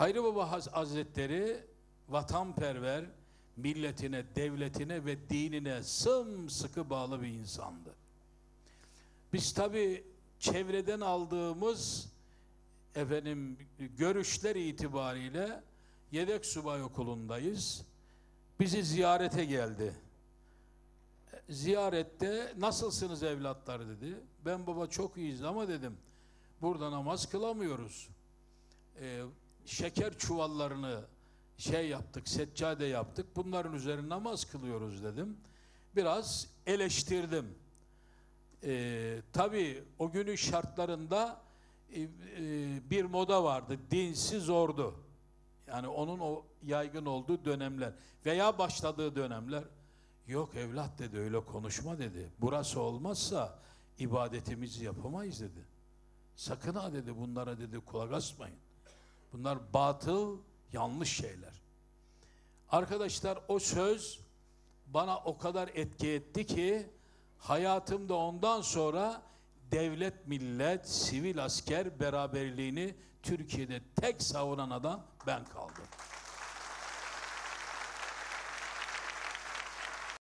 Hayri Baba Haz- Hazretleri vatanperver, milletine, devletine ve dinine sımsıkı bağlı bir insandı. Biz tabi çevreden aldığımız efendim görüşler itibariyle yedek subay okulundayız. Bizi ziyarete geldi. Ziyarette nasılsınız evlatlar dedi. Ben baba çok iyiyiz ama dedim burada namaz kılamıyoruz. Ee, şeker çuvallarını şey yaptık, seccade yaptık. Bunların üzerine namaz kılıyoruz dedim. Biraz eleştirdim. Ee, tabii o günün şartlarında e, e, bir moda vardı. Dinsiz ordu. Yani onun o yaygın olduğu dönemler veya başladığı dönemler. Yok evlat dedi öyle konuşma dedi. Burası olmazsa ibadetimizi yapamayız dedi. Sakın ha dedi bunlara dedi kulak asmayın. Bunlar batıl, yanlış şeyler. Arkadaşlar o söz bana o kadar etki etti ki hayatımda ondan sonra devlet, millet, sivil asker beraberliğini Türkiye'de tek savunan adam ben kaldım.